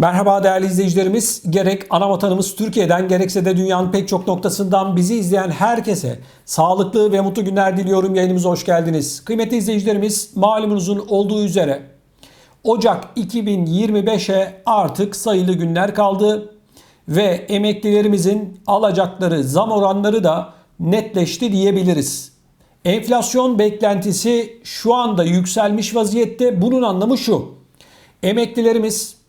Merhaba değerli izleyicilerimiz. Gerek ana vatanımız Türkiye'den gerekse de dünyanın pek çok noktasından bizi izleyen herkese sağlıklı ve mutlu günler diliyorum. Yayınımıza hoş geldiniz. Kıymetli izleyicilerimiz malumunuzun olduğu üzere Ocak 2025'e artık sayılı günler kaldı ve emeklilerimizin alacakları zam oranları da netleşti diyebiliriz. Enflasyon beklentisi şu anda yükselmiş vaziyette. Bunun anlamı şu. Emeklilerimiz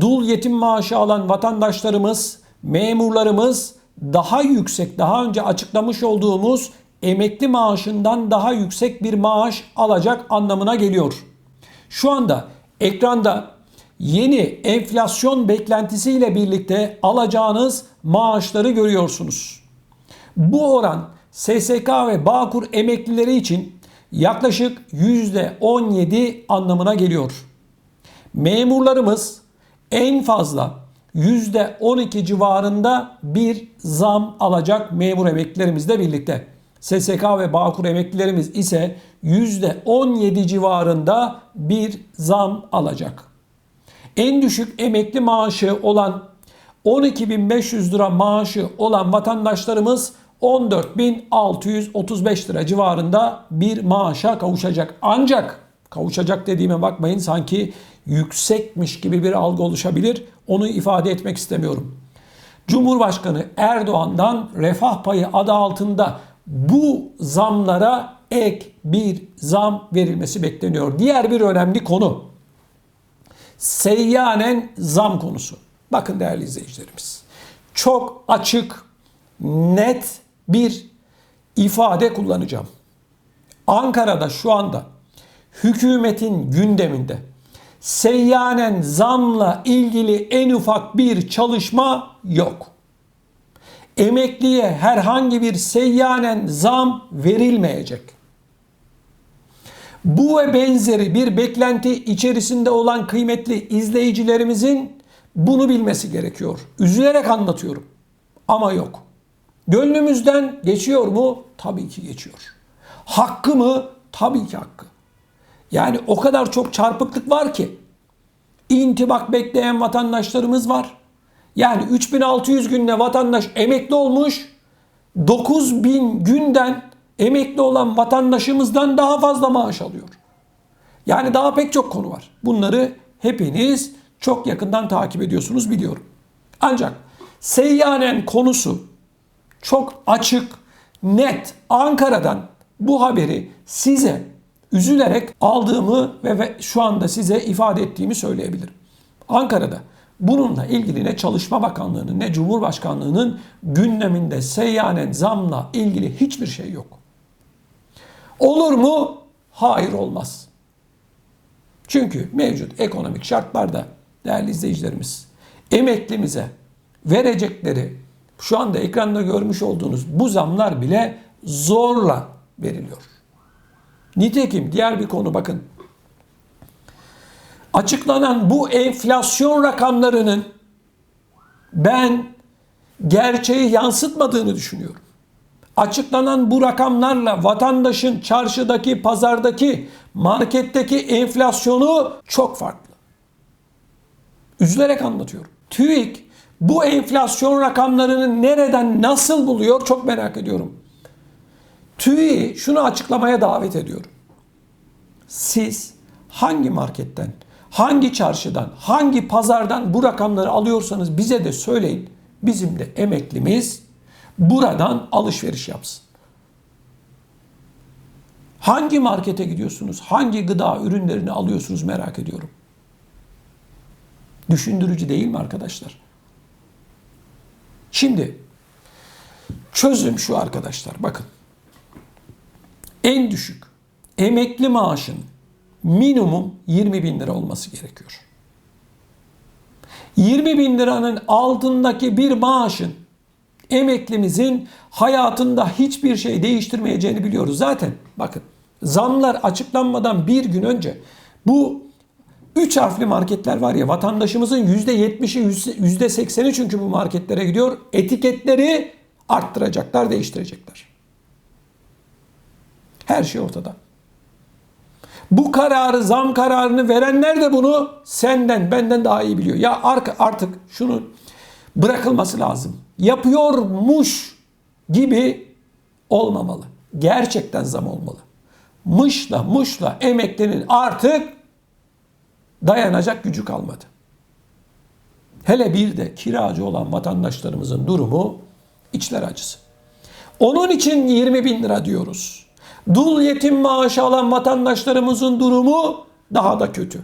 dul yetim maaşı alan vatandaşlarımız, memurlarımız daha yüksek, daha önce açıklamış olduğumuz emekli maaşından daha yüksek bir maaş alacak anlamına geliyor. Şu anda ekranda yeni enflasyon beklentisiyle birlikte alacağınız maaşları görüyorsunuz. Bu oran SSK ve Bağkur emeklileri için yaklaşık %17 anlamına geliyor. Memurlarımız en fazla %12 civarında bir zam alacak memur emeklilerimizle birlikte. SSK ve Bağkur emeklilerimiz ise %17 civarında bir zam alacak. En düşük emekli maaşı olan 12.500 lira maaşı olan vatandaşlarımız 14.635 lira civarında bir maaşa kavuşacak. Ancak kavuşacak dediğime bakmayın sanki yüksekmiş gibi bir algı oluşabilir. Onu ifade etmek istemiyorum. Cumhurbaşkanı Erdoğan'dan refah payı adı altında bu zamlara ek bir zam verilmesi bekleniyor. Diğer bir önemli konu seyyanen zam konusu. Bakın değerli izleyicilerimiz. Çok açık, net bir ifade kullanacağım. Ankara'da şu anda hükümetin gündeminde seyyanen zamla ilgili en ufak bir çalışma yok. Emekliye herhangi bir seyyanen zam verilmeyecek. Bu ve benzeri bir beklenti içerisinde olan kıymetli izleyicilerimizin bunu bilmesi gerekiyor. Üzülerek anlatıyorum. Ama yok. Gönlümüzden geçiyor mu? Tabii ki geçiyor. Hakkı mı? Tabii ki hakkı. Yani o kadar çok çarpıklık var ki intibak bekleyen vatandaşlarımız var. Yani 3600 günde vatandaş emekli olmuş. 9000 günden emekli olan vatandaşımızdan daha fazla maaş alıyor. Yani daha pek çok konu var. Bunları hepiniz çok yakından takip ediyorsunuz biliyorum. Ancak seyyanen konusu çok açık, net Ankara'dan bu haberi size üzülerek aldığımı ve, şu anda size ifade ettiğimi söyleyebilirim. Ankara'da bununla ilgili ne Çalışma Bakanlığı'nın ne Cumhurbaşkanlığı'nın gündeminde seyyanen zamla ilgili hiçbir şey yok. Olur mu? Hayır olmaz. Çünkü mevcut ekonomik şartlarda değerli izleyicilerimiz emeklimize verecekleri şu anda ekranda görmüş olduğunuz bu zamlar bile zorla veriliyor. Nitekim diğer bir konu bakın. Açıklanan bu enflasyon rakamlarının ben gerçeği yansıtmadığını düşünüyorum. Açıklanan bu rakamlarla vatandaşın çarşıdaki, pazardaki, marketteki enflasyonu çok farklı. Üzülerek anlatıyorum. TÜİK bu enflasyon rakamlarını nereden nasıl buluyor çok merak ediyorum. TÜİ'yi şunu açıklamaya davet ediyorum. Siz hangi marketten, hangi çarşıdan, hangi pazardan bu rakamları alıyorsanız bize de söyleyin. Bizim de emeklimiz buradan alışveriş yapsın. Hangi markete gidiyorsunuz? Hangi gıda ürünlerini alıyorsunuz merak ediyorum. Düşündürücü değil mi arkadaşlar? Şimdi çözüm şu arkadaşlar bakın en düşük emekli maaşın minimum 20 bin lira olması gerekiyor. 20 bin liranın altındaki bir maaşın emeklimizin hayatında hiçbir şey değiştirmeyeceğini biliyoruz. Zaten bakın zamlar açıklanmadan bir gün önce bu 3 harfli marketler var ya vatandaşımızın %70'i %80'i çünkü bu marketlere gidiyor. Etiketleri arttıracaklar, değiştirecekler. Her şey ortada. Bu kararı, zam kararını verenler de bunu senden, benden daha iyi biliyor. Ya artık şunu bırakılması lazım. Yapıyormuş gibi olmamalı. Gerçekten zam olmalı. Mışla mışla emeklinin artık dayanacak gücü kalmadı. Hele bir de kiracı olan vatandaşlarımızın durumu içler acısı. Onun için 20 bin lira diyoruz. Dul yetim maaşı alan vatandaşlarımızın durumu daha da kötü.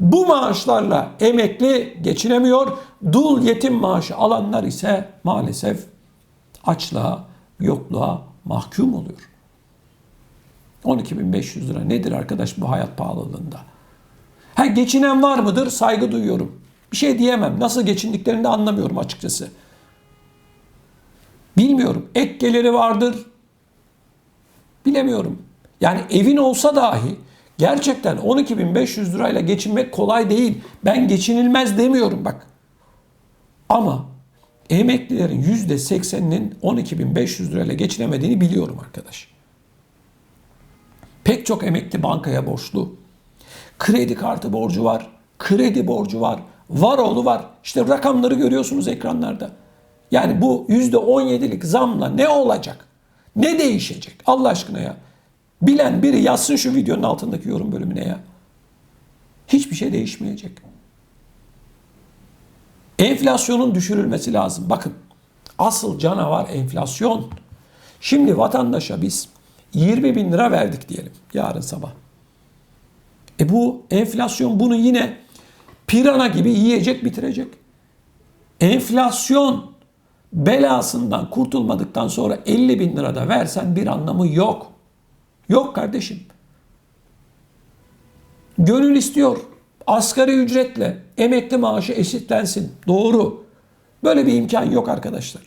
Bu maaşlarla emekli geçinemiyor. Dul yetim maaşı alanlar ise maalesef açlığa, yokluğa mahkum oluyor. 12.500 lira nedir arkadaş bu hayat pahalılığında? Ha geçinen var mıdır? Saygı duyuyorum. Bir şey diyemem. Nasıl geçindiklerini de anlamıyorum açıkçası. Bilmiyorum. Ek geliri vardır. Bilemiyorum. Yani evin olsa dahi gerçekten 12.500 lirayla geçinmek kolay değil. Ben geçinilmez demiyorum bak. Ama emeklilerin %80'inin 12.500 lirayla geçinemediğini biliyorum arkadaş. Pek çok emekli bankaya borçlu. Kredi kartı borcu var. Kredi borcu var. Var oğlu var. İşte rakamları görüyorsunuz ekranlarda. Yani bu %17'lik zamla ne olacak? Ne değişecek? Allah aşkına ya. Bilen biri yazsın şu videonun altındaki yorum bölümüne ya. Hiçbir şey değişmeyecek. Enflasyonun düşürülmesi lazım. Bakın asıl canavar enflasyon. Şimdi vatandaşa biz 20 bin lira verdik diyelim yarın sabah. E bu enflasyon bunu yine pirana gibi yiyecek bitirecek. Enflasyon belasından kurtulmadıktan sonra 50 bin lira da versen bir anlamı yok. Yok kardeşim. Gönül istiyor. Asgari ücretle emekli maaşı eşitlensin. Doğru. Böyle bir imkan yok arkadaşlar.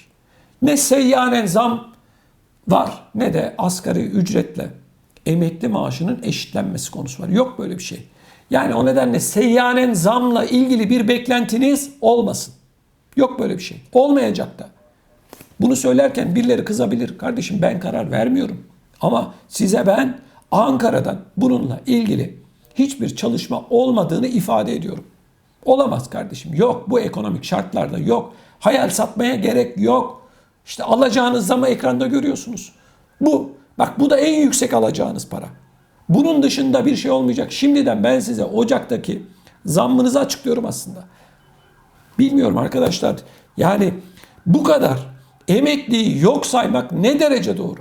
Ne seyyanen zam var ne de asgari ücretle emekli maaşının eşitlenmesi konusu var. Yok böyle bir şey. Yani o nedenle seyyanen zamla ilgili bir beklentiniz olmasın. Yok böyle bir şey. Olmayacak da. Bunu söylerken birileri kızabilir. Kardeşim ben karar vermiyorum. Ama size ben Ankara'dan bununla ilgili hiçbir çalışma olmadığını ifade ediyorum. Olamaz kardeşim. Yok bu ekonomik şartlarda yok. Hayal satmaya gerek yok. İşte alacağınız zamı ekranda görüyorsunuz. Bu. Bak bu da en yüksek alacağınız para. Bunun dışında bir şey olmayacak. Şimdiden ben size Ocak'taki zammınızı açıklıyorum aslında. Bilmiyorum arkadaşlar. Yani bu kadar emekliyi yok saymak ne derece doğru?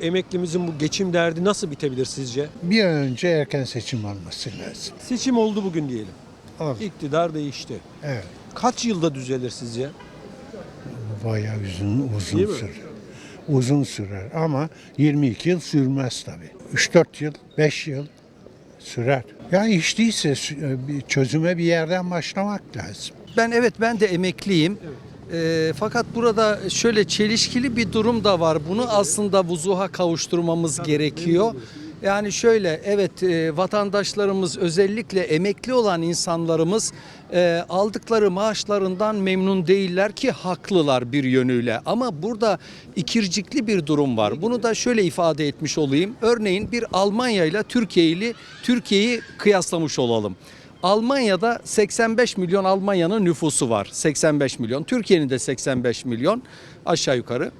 Emeklimizin bu geçim derdi nasıl bitebilir sizce? Bir an önce erken seçim olması lazım. Seçim oldu bugün diyelim. Oldu. İktidar değişti. Evet. Kaç yılda düzelir sizce? Bayağı uzun uzun Değil mi? sürer. Uzun sürer ama 22 yıl sürmez tabii. 3-4 yıl, 5 yıl sürer. Ya hiç değilse sü- bir çözüme bir yerden başlamak lazım. Ben evet ben de emekliyim. Ee, fakat burada şöyle çelişkili bir durum da var. Bunu aslında vuzuha kavuşturmamız gerekiyor. Yani şöyle evet e, vatandaşlarımız özellikle emekli olan insanlarımız e, aldıkları maaşlarından memnun değiller ki haklılar bir yönüyle. Ama burada ikircikli bir durum var. Bunu da şöyle ifade etmiş olayım. Örneğin bir Almanya ile Türkiye ile Türkiye'yi kıyaslamış olalım. Almanya'da 85 milyon Almanya'nın nüfusu var. 85 milyon. Türkiye'nin de 85 milyon aşağı yukarı.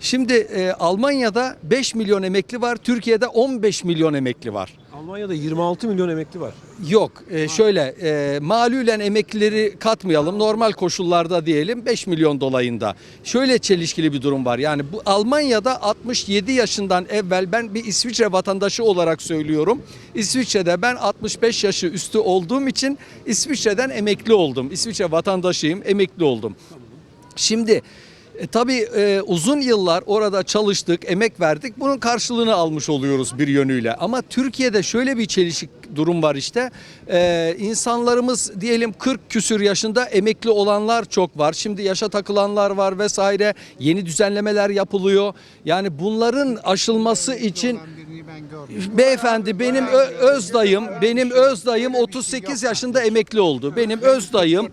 Şimdi e, Almanya'da 5 milyon emekli var. Türkiye'de 15 milyon emekli var. Almanya'da 26 milyon emekli var. Yok e, şöyle e, malülen emeklileri katmayalım normal koşullarda diyelim 5 milyon dolayında. Şöyle çelişkili bir durum var yani bu Almanya'da 67 yaşından evvel ben bir İsviçre vatandaşı olarak söylüyorum. İsviçre'de ben 65 yaşı üstü olduğum için İsviçre'den emekli oldum. İsviçre vatandaşıyım emekli oldum. Şimdi e, tabii e, uzun yıllar orada çalıştık, emek verdik. Bunun karşılığını almış oluyoruz bir yönüyle. Ama Türkiye'de şöyle bir çelişik durum var işte. E, insanlarımız diyelim 40 küsür yaşında emekli olanlar çok var. Şimdi yaşa takılanlar var vesaire. Yeni düzenlemeler yapılıyor. Yani bunların aşılması için Beyefendi benim ö- öz dayım, benim öz dayım 38 yaşında emekli oldu. Benim öz dayım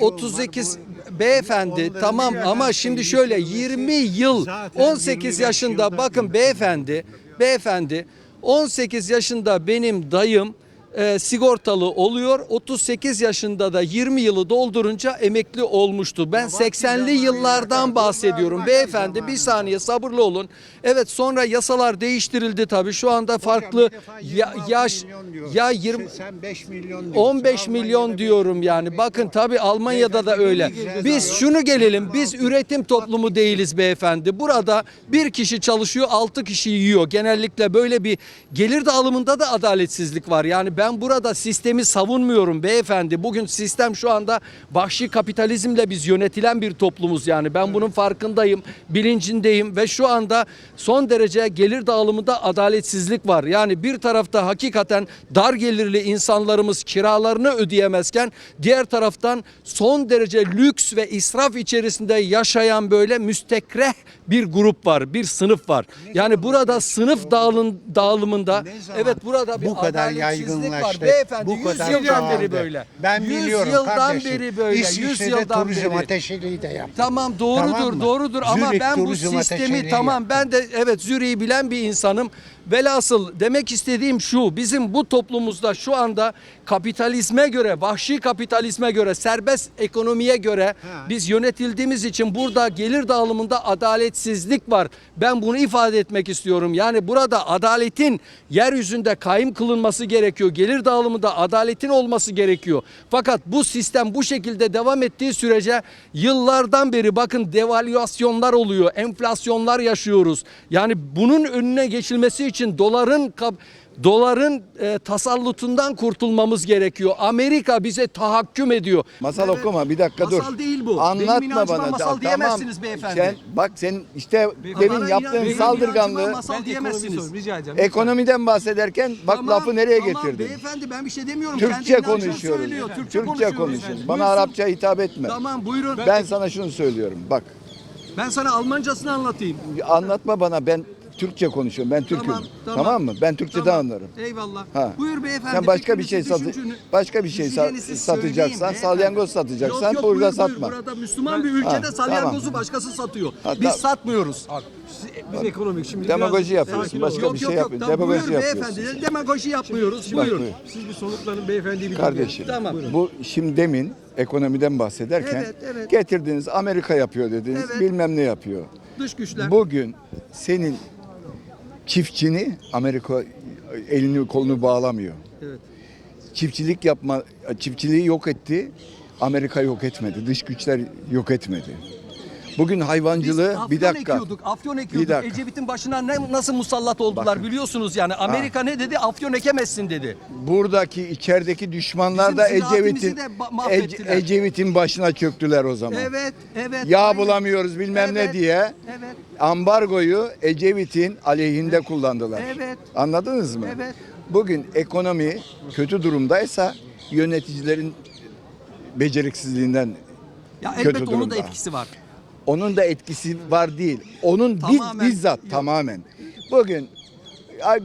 38 beyefendi tamam ama şimdi şöyle 20 yıl 18 yaşında bakın beyefendi beyefendi 18 yaşında benim dayım e, sigortalı oluyor. 38 yaşında da 20 yılı doldurunca emekli olmuştu. Ben 80'li yıllardan bahsediyorum. Beyefendi bir saniye sabırlı olun. Evet sonra yasalar değiştirildi tabii. Şu anda farklı ya, yaş ya 20 Sen 5 milyon diyorsun. 15 milyon diyorum yani. Bakın tabii Almanya'da da öyle. Biz şunu gelelim. Biz üretim toplumu değiliz beyefendi. Burada bir kişi çalışıyor, 6 kişi yiyor. Genellikle böyle bir gelir dağılımında da adaletsizlik var. Yani ben burada sistemi savunmuyorum beyefendi. Bugün sistem şu anda vahşi kapitalizmle biz yönetilen bir toplumuz yani. Ben bunun farkındayım, bilincindeyim ve şu anda son derece gelir dağılımında adaletsizlik var. Yani bir tarafta hakikaten dar gelirli insanlarımız kiralarını ödeyemezken diğer taraftan son derece lüks ve israf içerisinde yaşayan böyle müstekreh bir grup var, bir sınıf var. Yani burada sınıf dağılın, dağılımında evet burada bir bu kadar adaletsizlik var. Beyefendi bu 100 kadar yıldan beri böyle. Ben 100 biliyorum yıldan kardeşim. beri böyle. 100 İsviçre'de yıldan turizm beri. ateşeliği de yaptı. Tamam doğrudur Tamam mı? doğrudur ama Zürich ben bu sistemi tamam ben de evet Zürich'i bilen bir insanım. Velhasıl demek istediğim şu bizim bu toplumumuzda şu anda kapitalizme göre vahşi kapitalizme göre serbest ekonomiye göre biz yönetildiğimiz için burada gelir dağılımında adaletsizlik var. Ben bunu ifade etmek istiyorum. Yani burada adaletin yeryüzünde kaim kılınması gerekiyor. Gelir dağılımında adaletin olması gerekiyor. Fakat bu sistem bu şekilde devam ettiği sürece yıllardan beri bakın devalüasyonlar oluyor, enflasyonlar yaşıyoruz. Yani bunun önüne geçilmesi için doların kap- doların e, tasallutundan kurtulmamız gerekiyor. Amerika bize tahakküm ediyor. Masal Evet. okuma bir dakika dur. Masal değil bu. Benim Anlatma inancıma bana. masal Da- diyemezsiniz tamam. beyefendi. Sen bak sen işte Bana demin yaptığın benim saldırganlığı masal diyemezsiniz. rica edeceğim. ekonomiden bahsederken bak Tamam, lafı nereye tamam, getirdin? Beyefendi ben bir şey demiyorum. Türkçe konuşuyoruz. söylüyor, Türkçe, Türkçe konuşuyoruz. konuşuyoruz. Bana Buyursun. Arapça hitap etme. Tamam buyurun. Ben sana şunu söylüyorum. Bak Ben sana Almancasını anlatayım. anlatma bana ben Türkçe konuşuyorum. Ben Türk'üm. Tamam, Tamam, tamam. mı? Ben Türkçeden Tamam. anlarım. Eyvallah. Ha. Buyur beyefendi. Sen başka bir fikrinizi, şey satı düşüncünü- başka bir şey düşüncenizi satacaksan, söyleyin salyangoz beyefendi. satacaksan Yok, yok, burada buyur, satma. Buyur. Burada Müslüman bir ülkede Ha, salyangozu tamam. başkası satıyor. Ha, Biz tamam. satmıyoruz. Biz ekonomik şimdi Demagoji biraz yapıyorsun, sakin başka olun. bir şey yapıyorsun. Demagoji buyur yapıyorsun. beyefendi. Demagoji yapmıyoruz. Bak, buyur. buyur. Siz bir soluklanın beyefendiyi bir Kardeşim. Tamam. bu şimdi demin ekonomiden bahsederken Evet, evet. getirdiniz Amerika yapıyor dediniz Evet. bilmem ne yapıyor. Dış güçler. Bugün senin çiftçini Amerika elini kolunu bağlamıyor. Evet. Çiftçilik yapma çiftçiliği yok etti. Amerika yok etmedi. Dış güçler yok etmedi. Bugün Biz hayvancılığı afyon bir dakika. ekiyorduk, afyon ekiyorduk. Bir dakika. Ecevit'in başına ne, nasıl musallat oldular Bakın. biliyorsunuz yani. Amerika ne dedi? Afyon ekemezsin dedi. Buradaki içerideki düşmanlar Bizim da Ecevit'in. Ece- Ecevit'in başına çöktüler o zaman. Evet, evet. Yağ aynen. bulamıyoruz bilmem Evet, ne diye Evet. ambargoyu Ecevit'in aleyhinde kullandılar. Evet. Anladınız mı? Evet. Bugün ekonomi kötü durumdaysa yöneticilerin beceriksizliğinden Ya kötü elbette onun da durumda. etkisi var. Onun da etkisi var değil. Onun Tamamen. bizzat Yok. tamamen. Bugün ay,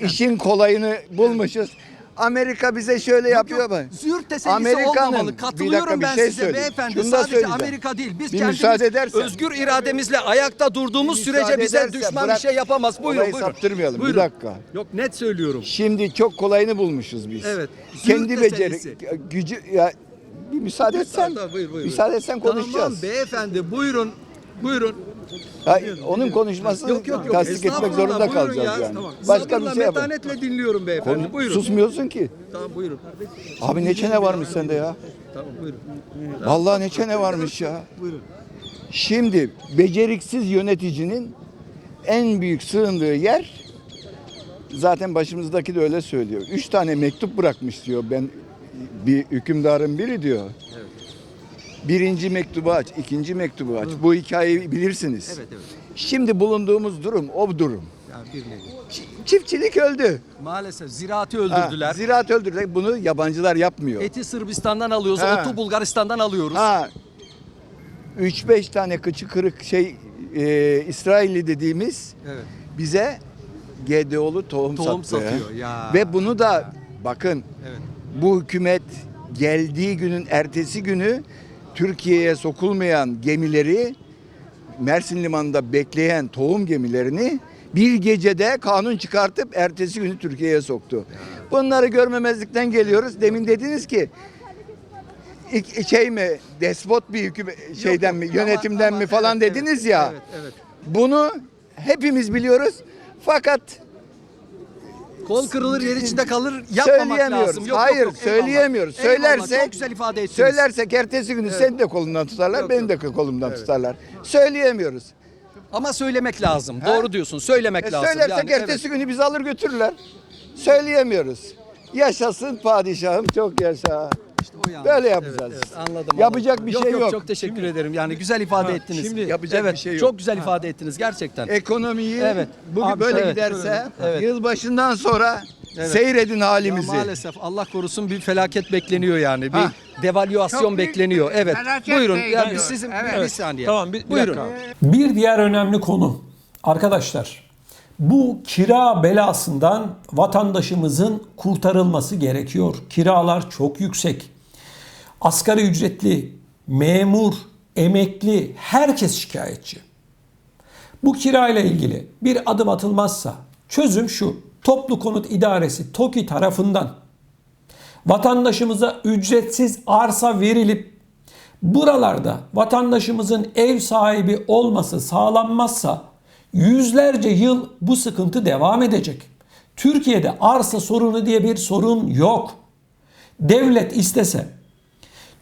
işin kolayını bulmuşuz. Amerika bize şöyle yapıyor mu? Züğürt tesellisi olmamalı. Bir Katılıyorum dakika, bir ben şey size söyleyeyim. beyefendi. Şunu Sadece söyleyeceğim. Amerika değil. Biz Bir kendimiz edersen. özgür irademizle ayakta durduğumuz Bir sürece bize edersen, düşman bırak- bir şey yapamaz. Buyurun olayı buyurun. saptırmayalım. Bir Buyurun. dakika. Yok net söylüyorum. Şimdi çok kolayını bulmuşuz biz. Evet. Kendi beceri gücü ya bir müsaade etsen. Tamam, buyur, buyur, müsaade etsen konuşacağız. Tamam beyefendi buyurun. Buyurun. Ha, onun konuşmasını Yok yok yok. tasdik etmek zorunda buyurun kalacağız ya. yani. Tamam. Başka bir Sabırla, şey yapalım. metanetle dinliyorum beyefendi. Konu- buyurun. Susmuyorsun ki. Tamam buyurun. Abi ne çene varmış sende ya? Tamam buyurun. Vallahi ne çene varmış ya. Şimdi beceriksiz yöneticinin en büyük sığındığı yer zaten başımızdaki de öyle söylüyor. Üç tane mektup bırakmış diyor. Ben bir hükümdarın biri diyor. Birinci mektubu aç, ikinci mektubu aç. Bu hikayeyi bilirsiniz. Evet evet. Şimdi bulunduğumuz durum o durum. Yani bir Çiftçilik öldü. Maalesef ziraati Ha, öldürdüler. ziraat öldürdüler. Bunu yabancılar yapmıyor. Eti Sırbistan'dan alıyoruz, Ha. otu Bulgaristan'dan alıyoruz. Ha 3-5 tane kıçı kırık şey e, İsrailli dediğimiz Evet. bize GDO'lu tohum, Tohum sattı. satıyor ya. Ve bunu da bakın Evet. Bu hükümet geldiği günün ertesi günü Türkiye'ye sokulmayan gemileri Mersin Limanı'nda bekleyen tohum gemilerini bir gecede kanun çıkartıp ertesi günü Türkiye'ye soktu. Bunları görmemezlikten geliyoruz. Demin dediniz ki şey mi despot bir hükümet şeyden mi yönetimden mi falan dediniz ya. Evet, evet. Bunu hepimiz biliyoruz. Fakat Kol kırılır yer içinde kalır yapmamak söyleyemiyoruz. lazım. Yok, Hayır, yok, yok, eyvallah. söyleyemiyoruz. Eyvallah, Söylersek çok güzel ifade ettiniz. Söylersek ertesi günü seni de kolundan tutarlar, Yok, beni de kolumdan tutarlar. Söyleyemiyoruz. Ama söylemek lazım. Doğru diyorsun. Söylemek E lazım. söylersek Yani, ertesi günü bizi alır götürürler. Söyleyemiyoruz. Yaşasın padişahım çok yaşa. O yani. Böyle yapacağız. Evet, evet, anladım. Yapacak anladım. bir şey yok. Çok teşekkür ederim. Yani güzel ifade Ha, ettiniz. şimdi- Yapacak evet, bir şey yok. Çok güzel ifade ettiniz gerçekten. Ekonomiyi Evet. bugün Abi, böyle evet, giderse evet. yılbaşından sonra Evet. seyredin Ya halimizi. maalesef Allah korusun bir felaket bekleniyor yani. Bir Ha. devalüasyon Çok büyük bekleniyor. bir Evet. Buyurun. Ya biz sizin Evet. bir saniye. Tamam bir, bir Buyurun. Bir diğer önemli konu arkadaşlar bu kira belasından vatandaşımızın kurtarılması gerekiyor. Kiralar çok yüksek. Asgari ücretli, memur, emekli herkes şikayetçi. Bu kirayla ilgili bir adım atılmazsa çözüm şu. Toplu Konut İdaresi TOKİ tarafından vatandaşımıza ücretsiz arsa verilip buralarda vatandaşımızın ev sahibi olması sağlanmazsa yüzlerce yıl bu sıkıntı devam edecek. Türkiye'de arsa sorunu diye bir sorun yok. Devlet istese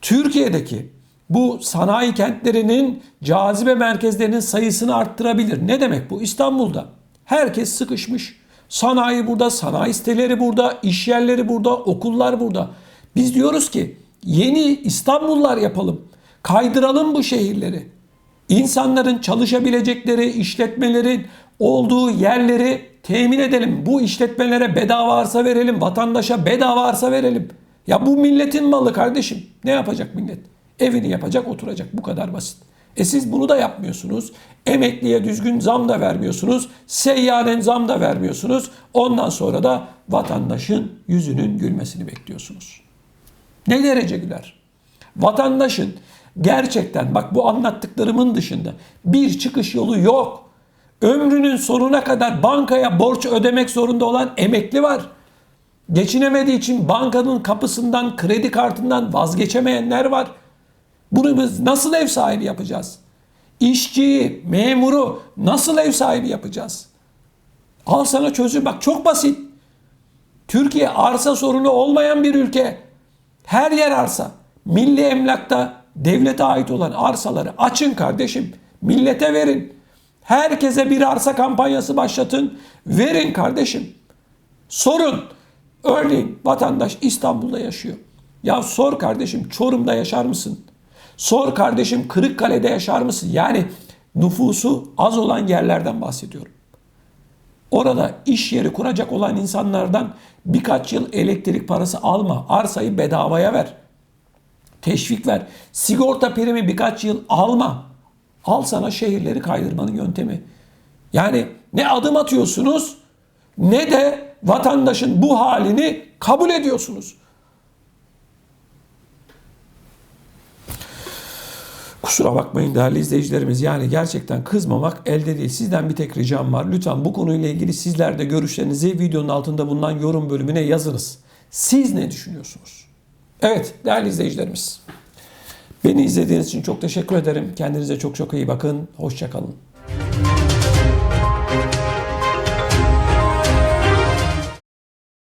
Türkiye'deki bu sanayi kentlerinin cazibe merkezlerinin sayısını arttırabilir. Ne demek bu? İstanbul'da herkes sıkışmış. Sanayi burada, sanayi siteleri burada, iş yerleri burada, okullar burada. Biz diyoruz ki yeni İstanbullar yapalım. Kaydıralım bu şehirleri. İnsanların çalışabilecekleri işletmelerin olduğu yerleri temin edelim. Bu işletmelere bedava arsa verelim. Vatandaşa bedava arsa verelim. Ya bu milletin malı kardeşim. Ne yapacak millet? Evini yapacak, oturacak. Bu kadar basit. E siz bunu da yapmıyorsunuz. Emekliye düzgün zam da vermiyorsunuz. Seyyanen zam da vermiyorsunuz. Ondan sonra da vatandaşın yüzünün gülmesini bekliyorsunuz. Ne derece güler? Vatandaşın gerçekten bak bu anlattıklarımın dışında bir çıkış yolu yok. Ömrünün sonuna kadar bankaya borç ödemek zorunda olan emekli var. Geçinemediği için bankanın kapısından, kredi kartından vazgeçemeyenler var. Bunu biz nasıl ev sahibi yapacağız? İşçiyi, memuru nasıl ev sahibi yapacağız? Al sana çözüm. Bak çok basit. Türkiye arsa sorunu olmayan bir ülke. Her yer arsa. Milli emlakta devlete ait olan arsaları açın kardeşim. Millete verin. Herkese bir arsa kampanyası başlatın. Verin kardeşim. Sorun. Örneğin vatandaş İstanbul'da yaşıyor. Ya sor kardeşim Çorum'da yaşar mısın? Sor kardeşim Kırıkkale'de yaşar mısın? Yani nüfusu az olan yerlerden bahsediyorum. Orada iş yeri kuracak olan insanlardan birkaç yıl elektrik parası alma. Arsayı bedavaya ver. Teşvik ver. Sigorta primi birkaç yıl alma. Al sana şehirleri kaydırmanın yöntemi. Yani ne adım atıyorsunuz ne de vatandaşın bu halini kabul ediyorsunuz. Kusura bakmayın değerli izleyicilerimiz. Yani gerçekten kızmamak elde değil. Sizden bir tek ricam var. Lütfen bu konuyla ilgili sizler de görüşlerinizi videonun altında bulunan yorum bölümüne yazınız. Siz ne düşünüyorsunuz? Evet değerli izleyicilerimiz. Beni izlediğiniz için çok teşekkür ederim. Kendinize çok çok iyi bakın. Hoşçakalın.